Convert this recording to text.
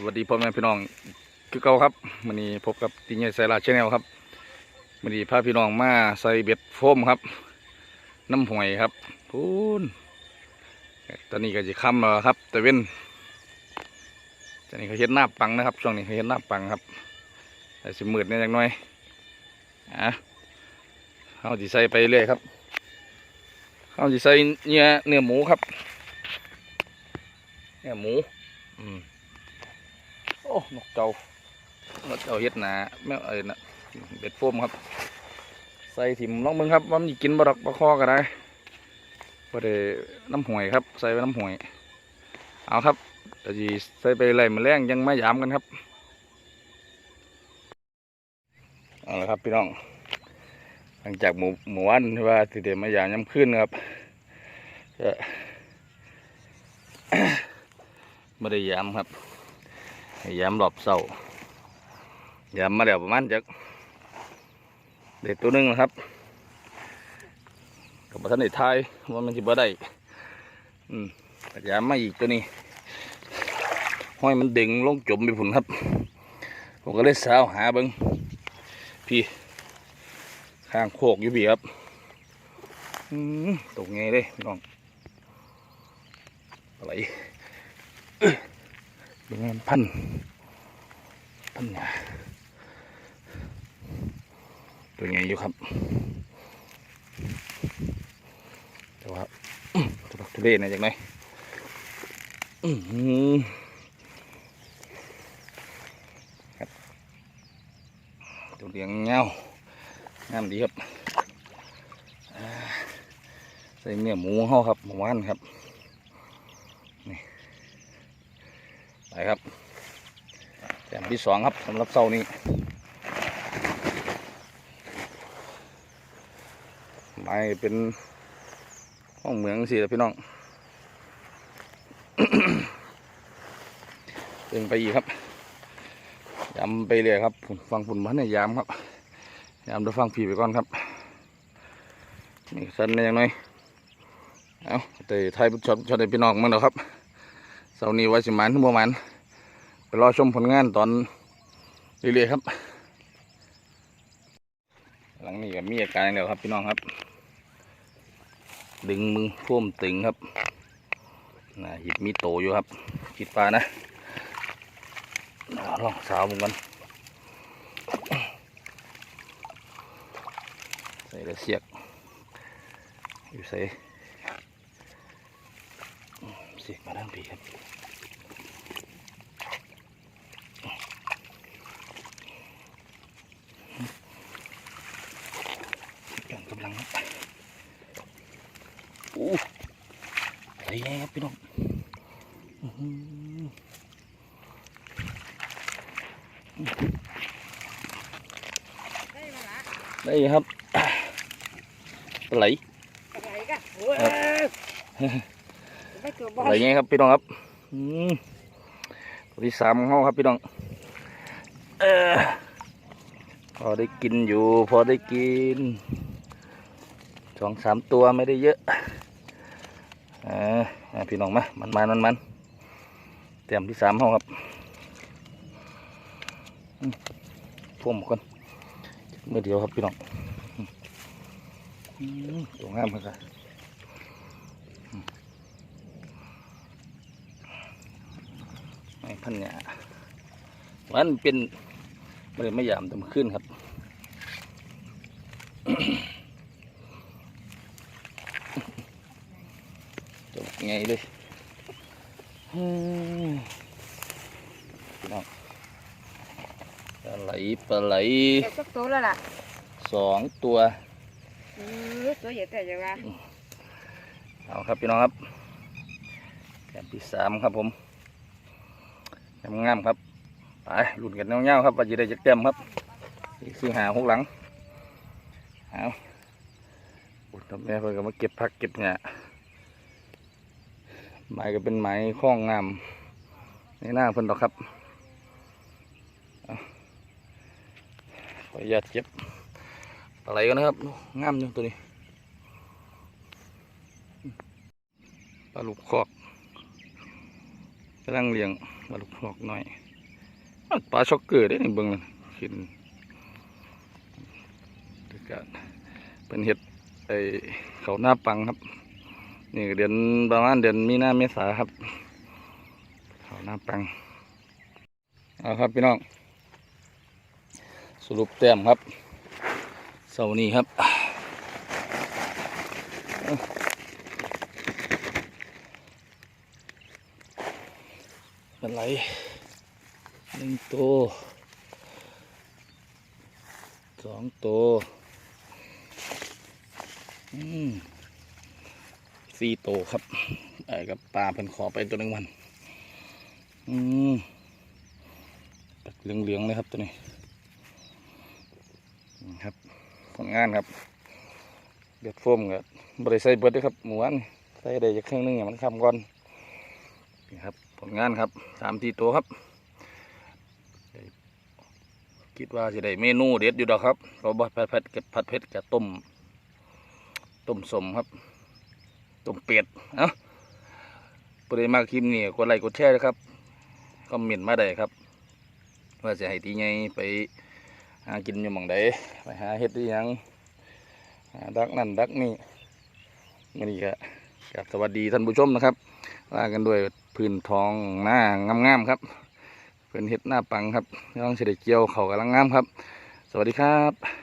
สวัสดีพ่อแม่พี่น้องคือเก่าครับวันนี้พบกับติงใหญ่ไซราชแนลครับวันนี้พาพี่น้องมาใส่เบ็ดโฟมครับ น้ำหวยครับพูนตอนนี้ก็จะค่ำแล้วครับ แต่เว้นตอนนี้เขาเห็นหน้าปังนะครับ ช่วงนี้เขาเห็นหน้าปังครับ แต่สิมืดเนี่ยจังน้อยอะเอาจีใส่ไปเรื่อยครับเอาจีใส่เนื้อเนื้อหมูครับ เนื้อหมู อืม โอ้นกเจ้านกเจ้าเฮ็ดหนาแม่เอ้ยนะเบ็ดโฟมครับ ใส่ถิ่มลองมึงครับว่ามันกินบะดอกบะคอก็ได้บ่ได้น้ำหวยครับ ใส่ไปน้ำหวย เอาครับแต่จีใส่ไปไรมาแรงยังไม่ยามกันครับเอาละครับพี่น้อง หลังจากหมู่หมู่วันที่ว่าสิเดมายามย้ำขึ้นครับก็ไม่ได้ยามครับ ยามรอบเสายามมาแล้วประมาณจักเด็ดตัวหนึงนะครับกับท่านในไทยว่ามันจะบ่ได้อืมแต่ยามมาอีกตัวนี้ห้อยมันดึงลงจมไปผุนครับ ผมก็เลยสาวหาบิงพี่ ข้างโคกอยู่พี่ครับตกไงเลยพี่น้องอะไร เป็นไงพันพันหนาตัวใหญ่อยู่ครับ แต่ว่าอื้อทุลักทุเลนะจังไหนครับตัวเลี้ยงเงางามดีครับใส่เนื้อหมูเข้าครับหมูหวานครับ ไปครับแต้มที่สองครับสำหรับเสานี้ไม้เป็นห้องเหมืองสิพี่น้องเดินไปอีกครับยำไปเลยครับฟังฝุ่นมันในยามครับยามเดี๋ยวฟังผีไปก่อนครับนี่สั้นได้ยังไงเอาแต่ไทยชมชมได้พี่น้องมั้งเนาะครับ เสาร์นี้ไว้สิมันทั้งประมาณไปรอชมผลงานตอนเรื่อยๆครับ หลังนี้ก็มีอาการเดียวครับพี่น้องครับ ดึงมือพ่วมตึงครับน่าหิดมีโตอยู่ครับคิดปลานะลองสาวมึงกันใส่แล้วเสียกอยู่ใส่ สียกมาด้านปีครับกำกำลังครับอู้อะไรแย่ครับพี่น้องอื้อหือได้ครับปลาไหลอะไรกันโอ้ยไม่เกือบปบ่ลาไหลแย่ครับพี่น้องครับอืมตัวที่สามของเขาครับพี่น้องเออพอได้กินอยู่ พอได้กินสองสามตัวไม่ได้เยอะอ่าอ่าพี่น้องมามันมันมันมันเตรียมที่สามห้องครับอืมพ่วมกันเมื่อเดียวครับพี่น้องอืมตัวงามครับอืมไม่ พันเนี่ยมันเป็นไม่ได้ไม่ยามแต่มันขึ้นครับจบไงเลยอืมพี่น้องปลาไหลปลาไหลเก็บสักตัวแล้วล่ะสองตัวอือตัวใหญ่แต่ยังไงเอาครับพี่น้องครับแถมที่สามครับผมแถม งามครับไปหลุดกันเงาๆครับว่าจะได้จักเต็มครับอีกสี่หาหกหลังเอาอุดแม่เพิ่นก็มาเก็บผักเก็บเนี่ยไม้ก็เป็นไม้คล้องงามในหน้าเพิ่นดอกครับเอาขออนุญาตเก็บอะไรกันนะครับงามอยู่ตัวนี้ปลาลูกคอก กำลังเลี้ยงปลาลูกคอกหน่อยมันปลาช็อกเกอร์ได้หนี่งเบิ่งนั่นกินดี๋ยวก็เป็นเห็ดไอเขาหน้าปังครับนี่เดือนประมาณเดือนมีนาเมษาครับ เขาหน้าปังเอาครับพี่น้อง สรุปแต้มครับเสาร์นี้ครับ เป็นไรหนึ่งตัวสองตัวสี่ตัวครับไอ้กับปลาเป็นขอไปตัวหนึ่งวัน อืมเหลืองๆเลยครับตัวนี้นะครับผลงานครับเบ็ดโฟมกับบริใส่เบิดด้วยครับหมูอันใส่ได้จากเครื่องนึงอย่างมันคำก่อนนี่ครับ ผลงานครับสามทีตัวครับ คิดว่าจะได้เมนูเด็ดอยู่ดอกครับเพราะว่าผัดเผ็ดกับผัดเผ็ดกับต้ม ต้มสมครับ ต้มเป็ดเอ้าบริมาคลิปนี้กดไลค์กดแชร์นะครับคอมเมนต์มาได้ครับ ว่าจะให้ทีไงไปหากินอยู่หม่องใดไปหาเฮ็ดที่ยังดักนั่นดักนี่มันนี่ ครับสวัสดีท่านผู้ชมนะครับลากันด้วยพื้นทองหน้างามๆครับเป็นเห็ดหน้าปังครับน้องเสด็จเกี่ยวเขากำลังงามครับ สวัสดีครับ